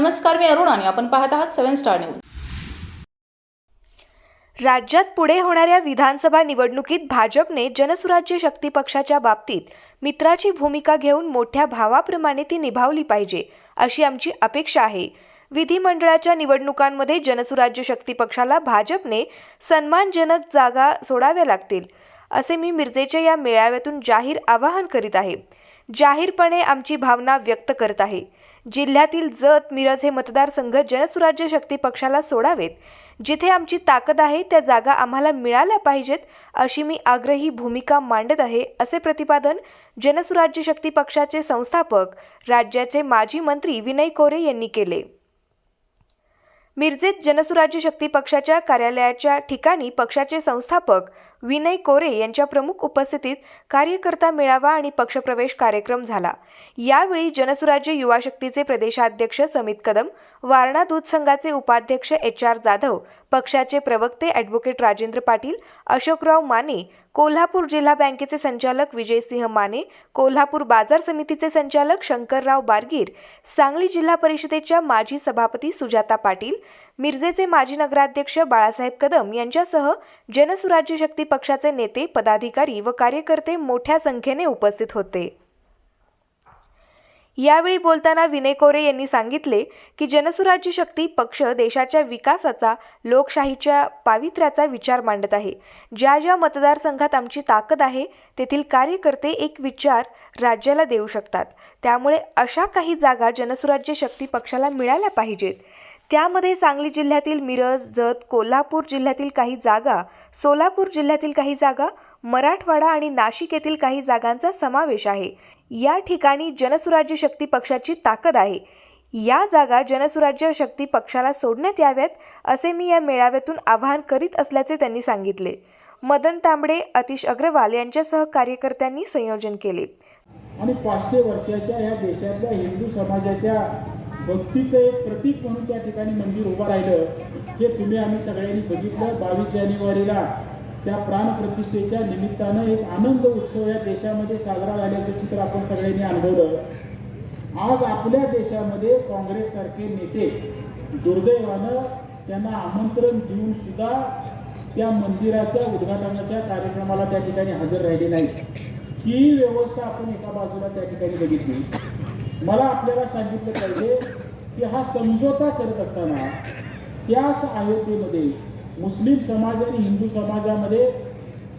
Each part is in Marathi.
नमस्कार मी अरुण आणि आपण पाहत आहात सेव्हन स्टार न्यूज. राज्यात पुढे होणाऱ्या विधानसभा निवडणुकीत भाजपने जनसुराज्य शक्ती पक्षाच्या बाबतीत मित्राची भूमिका घेऊन मोठ्या भावाप्रमाणे ती निभावली पाहिजे अशी आमची अपेक्षा आहे. विधिमंडळाच्या निवडणुकांमध्ये जनसुराज्य शक्ती पक्षाला भाजपने सन्मानजनक जागा सोडाव्या लागतील असे मी मिरजेच्या या मेळाव्यातून जाहीर आवाहन करीत आहे. जाहीरपणे आमची भावना व्यक्त करत आहे. जिल्ह्यातील जत मिरज हे मतदारसंघ जनसुराज्य शक्ती पक्षाला सोडावेत. जिथे आमची ताकद आहे त्या जागा आम्हाला मिळाल्या पाहिजेत अशी मी आग्रही भूमिका मांडत आहे असे प्रतिपादन जनसुराज्य शक्ती पक्षाचे संस्थापक राज्याचे माजी मंत्री विनय कोरे यांनी केले. मिरजेत जनसुराज्य शक्ती पक्षाच्या कार्यालयाच्या ठिकाणी पक्षाचे संस्थापक विनय कोरे यांच्या प्रमुख उपस्थितीत कार्यकर्ता मेळावा आणि पक्षप्रवेश कार्यक्रम झाला. यावेळी जनसुराज्य युवा शक्तीचे प्रदेशाध्यक्ष समित कदम वारणा दूध संघाचे उपाध्यक्ष एच आर जाधव पक्षाचे प्रवक्ते ॲडव्होकेट राजेंद्र पाटील अशोकराव माने कोल्हापूर जिल्हा बँकेचे संचालक विजयसिंह माने कोल्हापूर बाजार समितीचे संचालक शंकरराव बारगीर सांगली जिल्हा परिषदेच्या माजी सभापती सुजाता पाटील मिरजेचे माजी नगराध्यक्ष बाळासाहेब कदम यांच्यासह जनसुराज्य शक्ती पक्षाचे नेते पदाधिकारी व कार्यकर्ते मोठ्या संख्येने उपस्थित होते. यावेळी बोलताना विनय कोरे यांनी सांगितले की जनसुराज्य शक्ती पक्ष देशाच्या विकासाचा लोकशाहीच्या पावित्र्याचा विचार मांडत आहे. ज्या ज्या मतदारसंघात आमची ताकद आहे तेथील कार्यकर्ते एक विचार राज्याला देऊ शकतात. त्यामुळे अशा काही जागा जनसुराज्य शक्ती पक्षाला मिळाल्या पाहिजेत. त्यामध्ये सांगली जिल्ह्यातील मिरज जत कोल्हापूर जिल्ह्यातील काही जागा सोलापूर जिल्ह्यातील काही जागा मराठवाडा आणि नाशिक येथील काही जागांचा समावेश आहे. या ठिकाणी जनसुराज्य शक्ती पक्षाची ताकद आहे. या जागा जनसुराज्य शक्ती पक्षाला सोडण्यात याव्यात असे मी या मेळाव्यातून आवाहन करीत असल्याचे त्यांनी सांगितले. मदन तांबडे अतिश अग्रवाल यांच्यासह कार्यकर्त्यांनी संयोजन केले. आणि पाचशे वर्षाच्या या देशातल्या हिंदू समाजाच्या भक्तीचं एक प्रतीक म्हणून त्या ठिकाणी मंदिर उभं राहिलं. हे तुम्ही आम्ही सगळ्यांनी बघितलं बावीस जानेवारीला. त्या प्राणप्रतिष्ठेच्या निमित्तानं एक आनंद उत्सव या देशामध्ये साजरा झाल्याचं चित्र आपण सगळ्यांनी अनुभवलं. आज आपल्या देशामध्ये काँग्रेससारखे नेते दुर्दैवानं त्यांना आमंत्रण देऊन सुद्धा त्या मंदिराच्या उद्घाटनाच्या कार्यक्रमाला त्या ठिकाणी हजर राहिले नाही ही व्यवस्था आपण एका बाजूला त्या ठिकाणी बघितली. मला आपल्याला सांगितलं पाहिजे की हा समझोता करत असताना त्याच अयोध्येमध्ये मुस्लिम समाज आणि हिंदू समाजामध्ये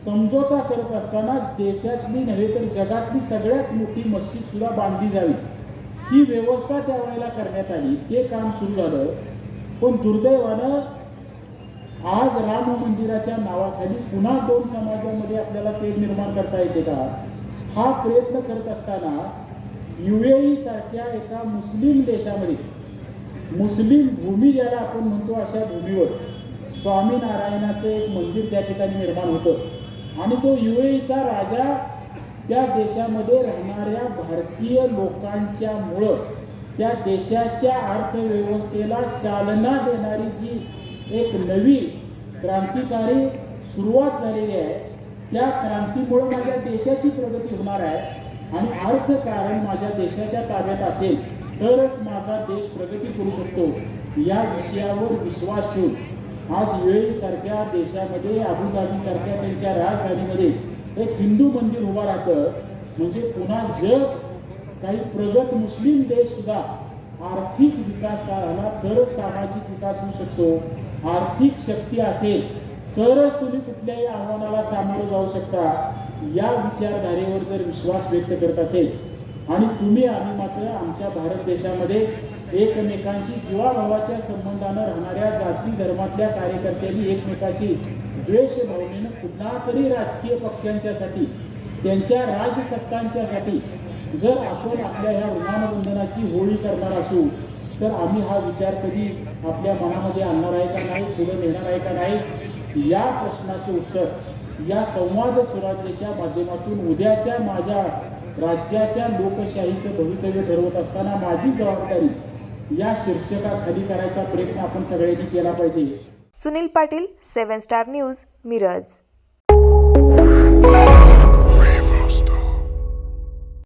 समझोता करत असताना देशातली नव्हे तर जगातली सगळ्यात मोठी मस्जिद सुद्धा बांधली जावी. ही व्यवस्था त्यावेळेला करण्यात आली. ते काम सुरू झालं. पण दुर्दैवानं आज राम मंदिराच्या नावाखाली पुन्हा दोन समाजामध्ये आपल्याला तेढ निर्माण करता येते का? हा प्रयत्न करत असताना यू ए सारख्या एका मुस्लिम देशामध्ये मुस्लिम भूमी ज्याला आपण म्हणतो अशा भूमीवर स्वामीनारायणाचं एक मंदिर त्या ठिकाणी निर्माण होतं. आणि तो यू एचा राजा त्या देशामध्ये राहणाऱ्या भारतीय लोकांच्या मुळं त्या देशाच्या अर्थव्यवस्थेला चालना देणारी जी एक नवी क्रांतिकारी सुरुवात झालेली आहे त्या क्रांतीमुळे माझ्या देशाची प्रगती होणार आहे. आणि अर्थकारण माझ्या देशाच्या ताब्यात असेल तरच माझा देश प्रगती करू शकतो. या विषयावर विश्वास ठेवून आज वेळेसारख्या देशामध्ये अबुधाबीसारख्या त्यांच्या राजधानीमध्ये एक हिंदू मंदिर उभा राहतं. म्हणजे पुन्हा जग काही प्रगत मुस्लिम देशसुद्धा आर्थिक विकास झाला तरच सामाजिक विकास होऊ शकतो. आर्थिक शक्ती असेल तरच तुम्ही कुठल्याही आव्हानाला सामोरं जाऊ शकता. या विचारधारेवर जर विश्वास व्यक्त करत असेल आणि तुम्ही आम्ही मात्र आमच्या भारत देशामध्ये एकमेकांशी जीवाभावाच्या संबंधानं राहणाऱ्या जाती धर्मातल्या कार्यकर्त्यांनी एकमेकाशी द्वेषभावनेनं कुठला तरी राजकीय पक्षांच्यासाठी त्यांच्या राजसत्तांच्यासाठी जर आपण आपल्या ह्या ऋणानुबंधनाची होळी करणार असू तर आम्ही हा विचार कधी आपल्या मनामध्ये आणणार आहे का नाही पुढे नेणार आहे का नाही या प्रश्नाचे उत्तर या संवाद स्वराज्याच्या माध्यमातून उद्याच्या माझ्या राज्याच्या लोकशाहीचं भवितव्य ठरवत असताना माझी जबाबदारी या शीर्षकाखाली करायचा प्रयत्न आपण सगळ्यांनी केला पाहिजे. Sunil Patil seven star news Miraj.